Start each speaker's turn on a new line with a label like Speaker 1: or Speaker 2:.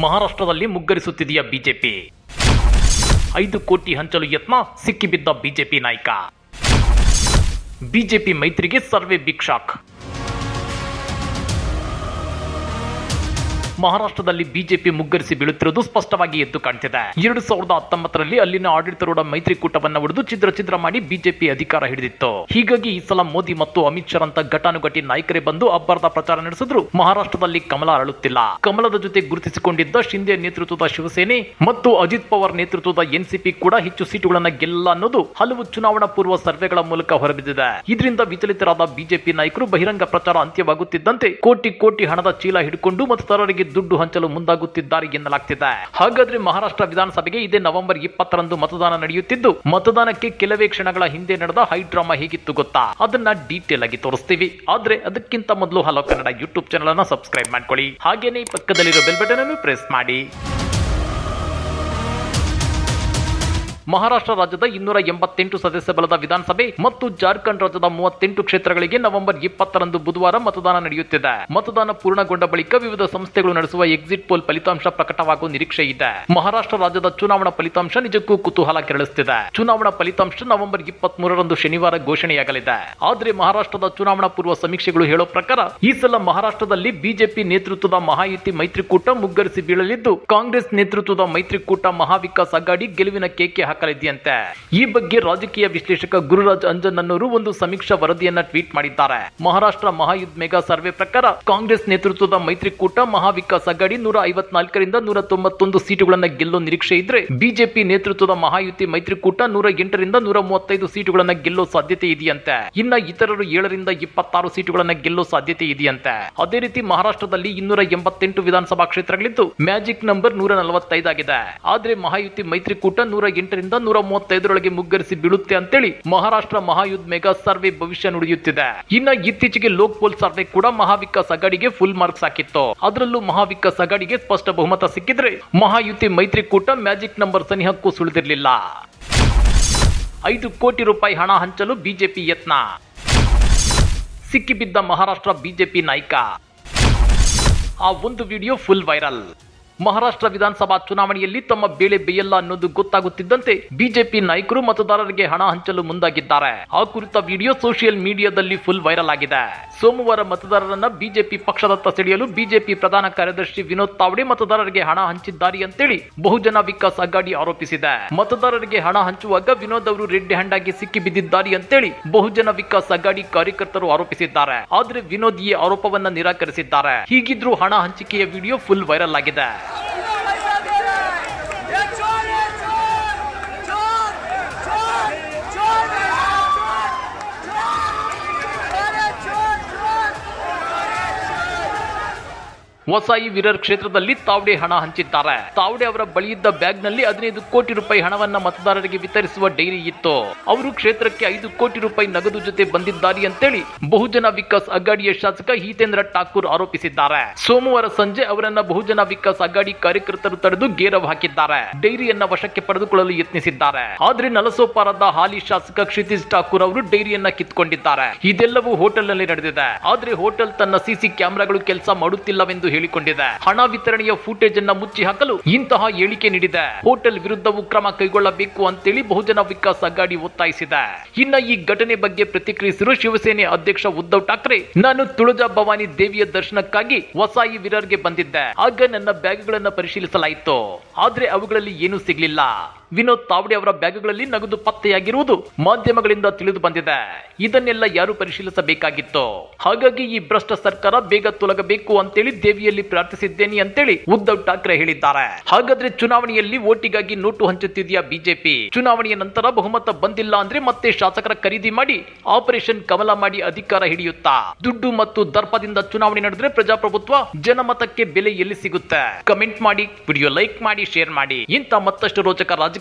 Speaker 1: ಮಹಾರಾಷ್ಟ್ರದಲ್ಲಿ ಮುಗ್ಗರಿಸುತ್ತಿದೆಯಾ ಬಿಜೆಪಿ? ಐದು ಕೋಟಿ ಹಂಚಲು ಯತ್ನ, ಸಿಕ್ಕಿಬಿದ್ದ ಬಿಜೆಪಿ ನಾಯಕ. ಬಿಜೆಪಿ ಮೈತ್ರಿಗೆ ಸರ್ವೆ ಬಿಗ್ ಶಾಕ್ ಮಹಾರಾಷ್ಟ್ರದಲ್ಲಿ ಬಿಜೆಪಿ ಮುಗ್ಗರಿಸಿ ಬೀಳುತ್ತಿರುವುದು ಸ್ಪಷ್ಟವಾಗಿ ಎದ್ದು ಕಾಣ್ತಿದೆ. ಎರಡು ಸಾವಿರದ ಹತ್ತೊಂಬತ್ತರಲ್ಲಿ ಅಲ್ಲಿನ ಆಡಳಿತಾರೂಢ ಮೈತ್ರಿಕೂಟವನ್ನು ಹೊಡೆದು ಛಿದ್ರ ಛಿದ್ರ ಮಾಡಿ ಬಿಜೆಪಿ ಅಧಿಕಾರ ಹಿಡಿದಿತ್ತು. ಹೀಗಾಗಿ ಈ ಸಲ ಮೋದಿ ಮತ್ತು ಅಮಿತ್ ಶಾ ಅಂತ ಘಟಾನುಘಟಿ ನಾಯಕರೇ ಬಂದು ಅಬ್ಬರದ ಪ್ರಚಾರ ನಡೆಸಿದ್ರು. ಮಹಾರಾಷ್ಟ್ರದಲ್ಲಿ ಕಮಲ ಅರಳುತ್ತಿಲ್ಲ. ಕಮಲದ ಜೊತೆ ಗುರುತಿಸಿಕೊಂಡಿದ್ದ ಶಿಂದೆ ನೇತೃತ್ವದ ಶಿವಸೇನೆ ಮತ್ತು ಅಜಿತ್ ಪವಾರ್ ನೇತೃತ್ವದ ಎನ್ಸಿಪಿ ಕೂಡ ಹೆಚ್ಚು ಸೀಟುಗಳನ್ನು ಗೆಲ್ಲ ಅನ್ನೋದು ಹಲವು ಚುನಾವಣಾ ಪೂರ್ವ ಸರ್ವೆಗಳ ಮೂಲಕ ಹೊರಬಿದ್ದಿದೆ. ಇದರಿಂದ ವಿಚಲಿತರಾದ ಬಿಜೆಪಿ ನಾಯಕರು ಬಹಿರಂಗ ಪ್ರಚಾರ ಅಂತ್ಯವಾಗುತ್ತಿದ್ದಂತೆ ಕೋಟಿ ಕೋಟಿ ಹಣದ ಚೀಲ ಹಿಡ್ಕೊಂಡು ಮತದಾರರಿಗೆ ದುಡ್ಡು ಹಂಚಲು ಮುಂದಾಗುತ್ತಿದ್ದಾರೆ ಎನ್ನಲಾಗ್ತಿದೆ. ಹಾಗಾದ್ರೆ ಮಹಾರಾಷ್ಟ್ರ ವಿಧಾನಸಭೆಗೆ ಇದೇ ನವೆಂಬರ್ ಇಪ್ಪತ್ತರಂದು ಮತದಾನ ನಡೆಯುತ್ತಿದ್ದು, ಮತದಾನಕ್ಕೆ ಕೆಲವೇ ಕ್ಷಣಗಳ ಹಿಂದೆ ನಡೆದ ಹೈ ಡ್ರಾಮಾ ಹೇಗಿತ್ತು ಗೊತ್ತಾ? ಅದನ್ನ ಡೀಟೇಲ್ ಆಗಿ ತೋರಿಸ್ತೀವಿ. ಆದ್ರೆ ಅದಕ್ಕಿಂತ ಮೊದಲು ಹಲೋ ಕನ್ನಡ ಯೂಟ್ಯೂಬ್ ಚಾನಲ್ ಅನ್ನ ಸಬ್ಸ್ಕ್ರೈಬ್ ಮಾಡ್ಕೊಳ್ಳಿ. ಹಾಗೇನೆ ಪಕ್ಕದಲ್ಲಿರೋ ಬೆಲ್ ಬಟನ್ ಅನ್ನು ಪ್ರೆಸ್ ಮಾಡಿ. ಮಹಾರಾಷ್ಟ್ರ ರಾಜ್ಯದ ಇನ್ನೂರ ಎಂಬತ್ತೆಂಟು ಸದಸ್ಯ ಬಲದ ವಿಧಾನಸಭೆ ಮತ್ತು ಜಾರ್ಖಂಡ್ ರಾಜ್ಯದ ಮೂವತ್ತೆಂಟು ಕ್ಷೇತ್ರಗಳಿಗೆ ನವೆಂಬರ್ ಇಪ್ಪತ್ತರಂದು ಬುಧವಾರ ಮತದಾನ ನಡೆಯುತ್ತಿದೆ. ಮತದಾನ ಪೂರ್ಣಗೊಂಡ ಬಳಿಕ ವಿವಿಧ ಸಂಸ್ಥೆಗಳು ನಡೆಸುವ ಎಕ್ಸಿಟ್ ಪೋಲ್ ಫಲಿತಾಂಶ ಪ್ರಕಟವಾಗುವ ನಿರೀಕ್ಷೆ ಇದೆ. ಮಹಾರಾಷ್ಟ್ರ ರಾಜ್ಯದ ಚುನಾವಣಾ ಫಲಿತಾಂಶ ನಿಜಕ್ಕೂ ಕುತೂಹಲ ಕೆರಳಿಸುತ್ತಿದೆ. ಚುನಾವಣಾ ಫಲಿತಾಂಶ ನವೆಂಬರ್ ಇಪ್ಪತ್ತ್ ಮೂರರಂದು ಶನಿವಾರ ಘೋಷಣೆಯಾಗಲಿದೆ. ಆದರೆ ಮಹಾರಾಷ್ಟ್ರದ ಚುನಾವಣಾ ಪೂರ್ವ ಸಮೀಕ್ಷೆಗಳು ಹೇಳೋ ಪ್ರಕಾರ, ಈ ಸಲ ಮಹಾರಾಷ್ಟ್ರದಲ್ಲಿ ಬಿಜೆಪಿ ನೇತೃತ್ವದ ಮಹಾಯುತಿ ಮೈತ್ರಿಕೂಟ ಮುಗ್ಗರಿಸಿ ಬೀಳಲಿದ್ದು, ಕಾಂಗ್ರೆಸ್ ನೇತೃತ್ವದ ಮೈತ್ರಿಕೂಟ ಮಹಾವಿಕಾಸ್ ಅಗಾಡಿ ಗೆಲುವಿನ ಕೇಕೆ ಹಾಕಲಿದೆಯಂತೆ ಈ ಬಗ್ಗೆ ರಾಜಕೀಯ ವಿಶ್ಲೇಷಕ ಗುರುರಾಜ್ ಅಂಜನ್ ಅನ್ನೋರು ಒಂದು ಸಮೀಕ್ಷಾ ವರದಿಯನ್ನ ಟ್ವೀಟ್ ಮಾಡಿದ್ದಾರೆ. ಮಹಾರಾಷ್ಟ್ರ ಮಹಾಯುದ್ಧ ಮೆಗಾ ಸರ್ವೆ ಪ್ರಕಾರ ಕಾಂಗ್ರೆಸ್ ನೇತೃತ್ವದ ಮೈತ್ರಿಕೂಟ ಮಹಾವಿಕಾಸ್ ಅಗಾಡಿ ನೂರ ಐವತ್ನಾಲ್ಕರಿಂದ ನೂರ ತೊಂಬತ್ತೊಂದು ಸೀಟುಗಳನ್ನ ಗೆಲ್ಲೋ ನಿರೀಕ್ಷೆ ಇದ್ರೆ ಬಿಜೆಪಿ ನೇತೃತ್ವದ ಮಹಾಯುತಿ ಮೈತ್ರಿಕೂಟ ನೂರ ಎಂಟರಿಂದ ನೂರ ಮೂವತ್ತೈದು ಸೀಟುಗಳನ್ನ ಗೆಲ್ಲೋ ಸಾಧ್ಯತೆ ಇದೆಯಂತೆ. ಇನ್ನ ಇತರರು ಏಳರಿಂದ ಇಪ್ಪತ್ತಾರು ಸೀಟುಗಳನ್ನ ಗೆಲ್ಲೋ ಸಾಧ್ಯತೆ ಇದೆಯಂತೆ. ಅದೇ ರೀತಿ ಮಹಾರಾಷ್ಟ್ರದಲ್ಲಿ ಇನ್ನೂರ ಎಂಬತ್ತೆಂಟು ವಿಧಾನಸಭಾ ಕ್ಷೇತ್ರಗಳಿದ್ದು ಮ್ಯಾಜಿಕ್ ನಂಬರ್ ನೂರ ನಲವತ್ತೈದಾಗಿದೆ ಆದ್ರೆ ಮಹಾಯುತಿ ಮೈತ್ರಿಕೂಟ ನೂರ ಎಂಟರಿಂದ ನೂರ ಮೂವತ್ತೈದರೊಳಗೆ ಮುಗ್ಗರಿಸಿ ಬೀಳುತ್ತೆ ಅಂತೇಳಿ ಮಹಾರಾಷ್ಟ್ರ ಮಹಾಯುದ್ಧ ಮೆಗಾ ಸರ್ವೆ ಭವಿಷ್ಯ ನುಡಿಯುತ್ತಿದೆ. ಇನ್ನ ಇತ್ತೀಚೆಗೆ ಲೋಕ್ ಪೋಲ್ ಸರ್ವೆ ಕೂಡ ಮಹಾವಿಕಾಸ್ ಅಗಾಡಿಗೆ ಫುಲ್ ಮಾರ್ಕ್ಸ್ ಹಾಕಿತ್ತು. ಅದರಲ್ಲೂ ಮಹಾವಿಕಾಸ್ ಅಗಾಡಿಗೆ ಸ್ಪಷ್ಟ ಬಹುಮತ ಸಿಕ್ಕಿದ್ರೆ ಮಹಾಯುತಿ ಮೈತ್ರಿಕೂಟ ಮ್ಯಾಜಿಕ್ ನಂಬರ್ ಸನಿಹಕ್ಕೂ ಸುಳಿದಿರಲಿಲ್ಲ. ಐದು ಕೋಟಿ ರೂಪಾಯಿ ಹಣ ಹಂಚಲು ಬಿಜೆಪಿ ಯತ್ನ. ಸಿಕ್ಕಿಬಿದ್ದ ಮಹಾರಾಷ್ಟ್ರ ಬಿಜೆಪಿ ನಾಯಕ. ಆ ಒಂದು ವಿಡಿಯೋ ಫುಲ್ ವೈರಲ್ ಮಹಾರಾಷ್ಟ್ರ ವಿಧಾನಸಭಾ ಚುನಾವಣೆಯಲ್ಲಿ ತಮ್ಮ ಬೇಳೆ ಬೇಯಲ್ಲ ಅನ್ನೋದು ಗೊತ್ತಾಗುತ್ತಿದ್ದಂತೆ ಬಿಜೆಪಿ ನಾಯಕರು ಮತದಾರರಿಗೆ ಹಣ ಹಂಚಲು ಮುಂದಾಗಿದ್ದಾರೆ. ಆ ಕುರಿತ ವಿಡಿಯೋ ಸೋಷಿಯಲ್ ಮೀಡಿಯಾದಲ್ಲಿ ಫುಲ್ ವೈರಲ್ ಆಗಿದೆ. ಸೋಮವಾರ ಮತದಾರರನ್ನ ಬಿಜೆಪಿ ಪಕ್ಷದತ್ತ ಸೆಳೆಯಲು ಬಿಜೆಪಿ ಪ್ರಧಾನ ಕಾರ್ಯದರ್ಶಿ ವಿನೋದ್ ತಾವಡೆ ಮತದಾರರಿಗೆ ಹಣ ಹಂಚಿದ್ದಾರೆ ಅಂತೇಳಿ ಬಹುಜನ ವಿಕಾಸ್ ಅಗಾಡಿ ಆರೋಪಿಸಿದೆ. ಮತದಾರರಿಗೆ ಹಣ ಹಂಚುವಾಗ ವಿನೋದ್ ಅವರು ರೆಡ್ ಹ್ಯಾಂಡ್ ಆಗಿ ಸಿಕ್ಕಿ ಬಿದ್ದಿದ್ದಾರೆ ಅಂತೇಳಿ ಬಹುಜನ ವಿಕಾಸ್ ಅಗಾಡಿ ಕಾರ್ಯಕರ್ತರು ಆರೋಪಿಸಿದ್ದಾರೆ. ಆದ್ರೆ ವಿನೋದ್ ಈ ಆರೋಪವನ್ನ ನಿರಾಕರಿಸಿದ್ದಾರೆ. ಹೀಗಿದ್ರೂ ಹಣ ಹಂಚಿಕೆಯ ವಿಡಿಯೋ ಫುಲ್ ವೈರಲ್ ಆಗಿದೆ. ವಸಾಯಿ ವೀರರ್ ಕ್ಷೇತ್ರದಲ್ಲಿ ತಾವ್ಡೆ ಹಣ ಹಂಚಿದ್ದಾರೆ. ತಾವ್ಡೆ ಅವರ ಬಳಿ ಇದ್ದ ಬ್ಯಾಗ್ನಲ್ಲಿ ಹದಿನೈದು ಕೋಟಿ ರೂಪಾಯಿ ಹಣವನ್ನ ಮತದಾರರಿಗೆ ವಿತರಿಸುವ ಡೈರಿ ಇತ್ತು. ಅವರು ಕ್ಷೇತ್ರಕ್ಕೆ ಐದು ಕೋಟಿ ರೂಪಾಯಿ ನಗದು ಜೊತೆ ಬಂದಿದ್ದಾರೆ ಅಂತೇಳಿ ಬಹುಜನ ವಿಕಾಸ್ ಅಗಾಡಿಯ ಶಾಸಕ ಹಿತೇಂದ್ರ ಠಾಕೂರ್ ಆರೋಪಿಸಿದ್ದಾರೆ. ಸೋಮವಾರ ಸಂಜೆ ಅವರನ್ನ ಬಹುಜನ ವಿಕಾಸ್ ಅಗಾಡಿ ಕಾರ್ಯಕರ್ತರು ತಡೆದು ಗೇರವ್ ಹಾಕಿದ್ದಾರೆ. ಡೈರಿಯನ್ನ ವಶಕ್ಕೆ ಪಡೆದುಕೊಳ್ಳಲು ಯತ್ನಿಸಿದ್ದಾರೆ. ಆದ್ರೆ ನಲಸೋಪಾರದ ಹಾಲಿ ಶಾಸಕ ಕ್ಷಿತಿಜ್ ಠಾಕೂರ್ ಅವರು ಡೈರಿಯನ್ನ ಕಿತ್ಕೊಂಡಿದ್ದಾರೆ. ಇದೆಲ್ಲವೂ ಹೋಟೆಲ್ನಲ್ಲಿ ನಡೆದಿದೆ. ಆದ್ರೆ ಹೋಟೆಲ್ ತನ್ನ ಸಿಸಿ ಕ್ಯಾಮೆರಾಗಳು ಕೆಲಸ ಮಾಡುತ್ತಿಲ್ಲವೆಂದು ಹೇಳಿಕೊಂಡಿದೆ ಹಣ ವಿತರಣೆಯ ಫುಟೇಜ್ ಅನ್ನ ಮುಚ್ಚಿ ಹಾಕಲು ಇಂತಹ ಹೇಳಿಕೆ ನೀಡಿದೆ. ಹೋಟೆಲ್ ವಿರುದ್ಧವೂ ಕ್ರಮ ಕೈಗೊಳ್ಳಬೇಕು ಅಂತೇಳಿ ಬಹುಜನ ವಿಕಾಸ ಅಗಾಡಿ ಒತ್ತಾಯಿಸಿದೆ. ಇನ್ನ ಈ ಘಟನೆ ಬಗ್ಗೆ ಪ್ರತಿಕ್ರಿಯಿಸಿರುವ ಶಿವಸೇನೆ ಅಧ್ಯಕ್ಷ ಉದ್ಧವ್ ಠಾಕ್ರೆ, ನಾನು ತುಳಜಾ ಭವಾನಿ ದೇವಿಯ ದರ್ಶನಕ್ಕಾಗಿ ವಸಾಯಿ ವಿರರ್ಗೆ ಬಂದಿದ್ದೆ. ಆಗ ನನ್ನ ಬ್ಯಾಗ್ಗಳನ್ನ ಪರಿಶೀಲಿಸಲಾಯಿತು. ಆದ್ರೆ ಅವುಗಳಲ್ಲಿ ಏನೂ ಸಿಗ್ಲಿಲ್ಲ. ವಿನೋದ್ ತಾವ್ಡೆ ಅವರ ಬ್ಯಾಗ್ಗಳಲ್ಲಿ ನಗದು ಪತ್ತೆಯಾಗಿರುವುದು ಮಾಧ್ಯಮಗಳಿಂದ ತಿಳಿದು ಬಂದಿದೆ. ಇದನ್ನೆಲ್ಲ ಯಾರು ಪರಿಶೀಲಿಸಬೇಕಾಗಿತ್ತು? ಹಾಗಾಗಿ ಈ ಭ್ರಷ್ಟ ಸರ್ಕಾರ ಬೇಗ ತೊಲಗಬೇಕು ಅಂತೇಳಿ ದೇವಿಯಲ್ಲಿ ಪ್ರಾರ್ಥಿಸಿದ್ದೇನೆ ಅಂತೇಳಿ ಉದ್ಧವ್ ಠಾಕ್ರೆ ಹೇಳಿದ್ದಾರೆ. ಹಾಗಾದ್ರೆ ಚುನಾವಣೆಯಲ್ಲಿ ಓಟಿಗಾಗಿ ನೋಟು ಹಂಚುತ್ತಿದೆಯಾ ಬಿಜೆಪಿ? ಚುನಾವಣೆಯ ನಂತರ ಬಹುಮತ ಬಂದಿಲ್ಲ ಅಂದ್ರೆ ಮತ್ತೆ ಶಾಸಕರ ಖರೀದಿ ಮಾಡಿ ಆಪರೇಷನ್ ಕಮಲ ಮಾಡಿ ಅಧಿಕಾರ ಹಿಡಿಯುತ್ತಾ? ದುಡ್ಡು ಮತ್ತು ದರ್ಪದಿಂದ ಚುನಾವಣೆ ನಡೆದ್ರೆ ಪ್ರಜಾಪ್ರಭುತ್ವ ಜನಮತಕ್ಕೆ ಬೆಲೆ ಎಲ್ಲಿ ಸಿಗುತ್ತೆ? ಕಮೆಂಟ್ ಮಾಡಿ, ವಿಡಿಯೋ ಲೈಕ್ ಮಾಡಿ, ಶೇರ್ ಮಾಡಿ. ಇಂತ ಮತ್ತಷ್ಟು ರೋಚಕ